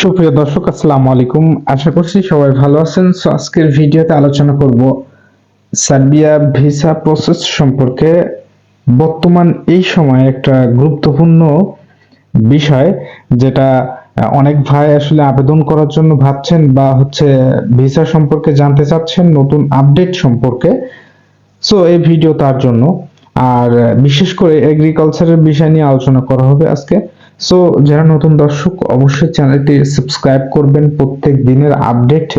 সুপ্রিয় দর্শক, আসসালামু আলাইকুম। আশা করছি সবাই ভালো আছেন। সো আজকের ভিডিওতে আলোচনা করব সার্বিয়া ভিসা প্রসেস সম্পর্কে। বর্তমান এই সময় একটা গুরুত্বপূর্ণ বিষয়, যেটা অনেক ভাই আসলে আবেদন করার জন্য ভাবছেন বা হচ্ছে ভিসা সম্পর্কে জানতে চাচ্ছেন নতুন আপডেট সম্পর্কে। সো এই ভিডিও তার জন্য। আর বিশেষ করে এগ্রিকালচারের বিষয় নিয়ে আলোচনা করা হবে আজকে। সো যারা নতুন দর্শক, অবশ্যই চ্যানেলটি সাবস্ক্রাইব করবেন প্রত্যেক দিনের আপডেট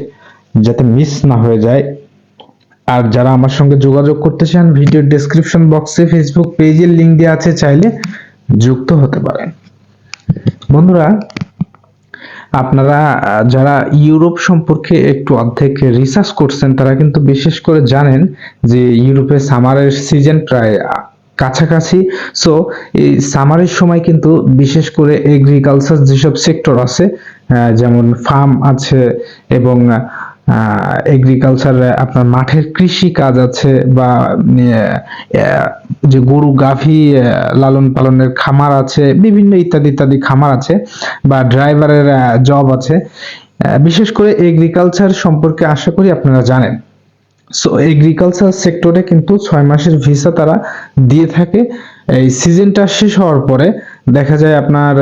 যাতে মিস না হয়ে যায়। আর যারা আমার সঙ্গে যোগাযোগ করতে চান ভিডিও ডেসক্রিপশন বক্সে ফেসবুক পেজের লিংক দেওয়া আছে, চাইলে যুক্ত হতে পারেন। বন্ধুরা, আপনারা যারা ইউরোপ সম্পর্কে একটু অর্ধেক রিসার্চ করছেন, তারা কিন্তু বিশেষ করে জানেন যে ইউরোপে সামারের সিজন প্রায় কাছাকাছি। সো এই সামারের সময় কিন্তু বিশেষ করে এগ্রিকালচার যেসব সেক্টর আছে যেমন ফার্ম আছে এবং এগ্রিকালচার আপনার মাঠের কৃষি কাজ আছে বা যে গরু গাভী লালন পালনের খামার আছে, বিভিন্ন ইত্যাদি ইত্যাদি খামার আছে বা ড্রাইভারের জব আছে। বিশেষ করে এগ্রিকালচার সম্পর্কে আশা করি আপনারা জানেন। সো এগ্রিকালচার সেক্টরে কিন্তু ছয় মাসের ভিসা তারা দিয়ে থাকে। এই সিজনটা শেষ হওয়ার পরে দেখা যায় আপনার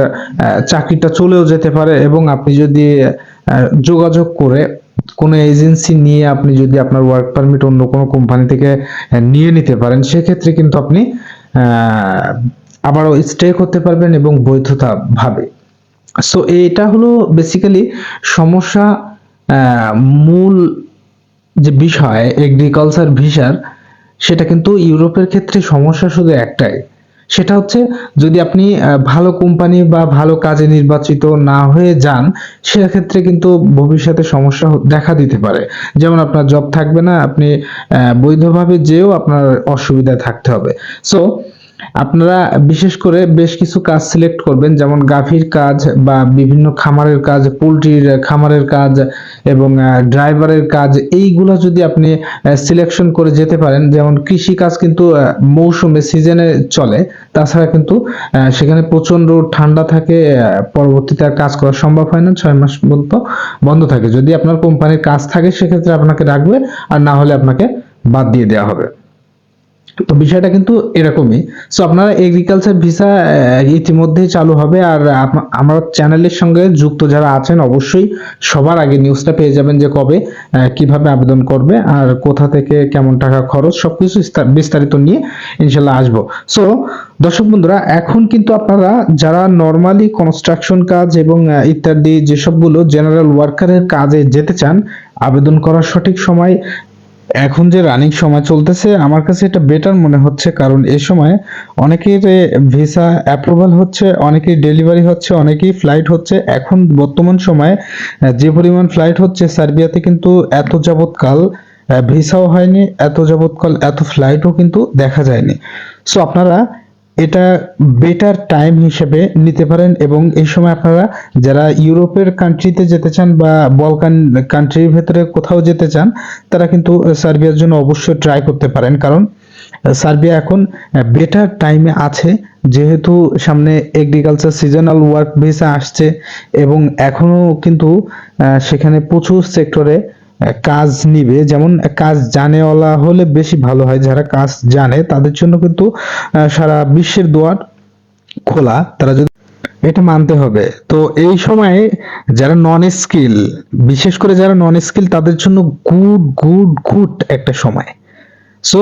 চাকরিটা চলেও যেতে পারে এবং আপনি যদি যোগাযোগ করে কোনো এজেন্সি নিয়ে আপনি যদি আপনার ওয়ার্ক পারমিট অন্য কোনো কোম্পানি থেকে নিয়ে নিতে পারেন, সেক্ষেত্রে কিন্তু আপনি আবারও স্টে করতে পারবেন এবং বৈধতা ভাবে। সো এটা হলো বেসিক্যালি সমস্যা মূল যে বিষয় এগ্রিকালচার ভিসার সেটা কিন্তু ইউরোপের ক্ষেত্রে সমস্যা শুধু একটাই। সেটা হচ্ছে যদি আপনি ভালো কোম্পানি বা ভালো কাজে নির্বাচিত না হয়ে যান, সেক্ষেত্রে কিন্তু ভবিষ্যতে সমস্যা দেখা দিতে পারে। যেমন আপনার জব থাকবে না, আপনি বৈধভাবে যেও আপনার অসুবিধায় থাকতে হবে। সো আপনারা বিশেষ করে বেশ কিছু কাজ সিলেক্ট করবেন, যেমন গাভীর কাজ বা বিভিন্ন খামারের কাজ, পোলট্রির খামারের কাজ এবং ড্রাইভারের কাজ, এইগুলো যদি আপনি সিলেকশন করে যেতে পারেন, যেমন কৃষি কাজ কিন্তু মৌসুমে সিজনে চলে, তাছাড়া কিন্তু সেখানে প্রচণ্ড ঠান্ডা থাকে পরবর্তীতে আর কাজ করা সম্ভব হয় না, ছয় মাস পর্যন্ত বন্ধ থাকে। যদি আপনার কোম্পানির কাজ থাকে, সেক্ষেত্রে আপনাকে রাখবে, আর না হলে আপনাকে বাদ দিয়ে দেওয়া হবে। তো বিষয়টা কিন্তু এরকমই। সো আপনারা এগ্রিকালচার ভিসা ইতিমধ্যেই চালু হবে আর আমার চ্যানেলের সঙ্গে যুক্ত যারা আছেন, অবশ্যই সবার আগে নিউজটা পেয়ে যাবেন যে কবে কীভাবে আবেদন করবে আর কোথা থেকে কেমন টাকা খরচ, সবকিছু বিস্তারিত নিয়ে ইনশাল্লাহ আসব। সো দর্শক বন্ধুরা, এখন কিন্তু আপনারা যারা নর্মালি কনস্ট্রাকশন কাজ এবং ইত্যাদি যেসবগুলো জেনারেল ওয়ার্কারের কাজে যেতে চান, আবেদন করার সঠিক সময় এখন যে রানিং সময় চলতেছে, আমার কাছে এটা বেটার মনে হচ্ছে কারণ এ সময় অনেকের ভিসা অ্যাপ্রুভাল হচ্ছে অনেকেই ডেলিভারি হচ্ছে, অনেকেই ফ্লাইট হচ্ছে। এখন বর্তমান সময়ে যে পরিমাণ ফ্লাইট হচ্ছে, সার্বিয়াতে কিন্তু এত যাবৎকাল ভিসাও হয়নি, এত যাবৎকাল, এত ফ্লাইটও কিন্তু দেখা যায়নি। সো আপনারা এটা বেটার টাইম হিসেবে নিতে পারেন এবং এই সময় আপনারা যারা ইউরোপের কান্ট্রিতে যেতে চান বা বলকান কান্ট্রির ভেতরে কোথাও যেতে চান, তারা কিন্তু সার্বিয়ার জন্য অবশ্যই ট্রাই করতে পারেন। কারণ সার্বিয়া এখন বেটার টাইমে আছে, যেহেতু সামনে এগ্রিকালচার সিজনাল ওয়ার্ক ভিসা আসছে এবং এখনও কিন্তু সেখানে প্রচুর সেক্টরে কাজ নিবে, যেমন কাজ জানেওয়ালা হলে বেশি ভালো হয়। যারা কাজ জানে, তাদের জন্য কিন্তু সারা বিশ্বের দুয়ার খোলা। তারা যদি এটা মানতে হবে। তো এই সময়ে যারা নন স্কিল বিশেষ করে যারা নন স্কিল তাদের জন্য গুড গুড গুড একটা সময়। সো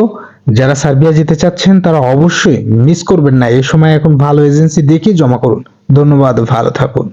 যারা সার্বিয়া যেতে চাচ্ছেন, তারা অবশ্যই মিস করবেন না। এই সময় এখন ভালো এজেন্সি দেখে জমা করুন। ধন্যবাদ, ভালো থাকুন।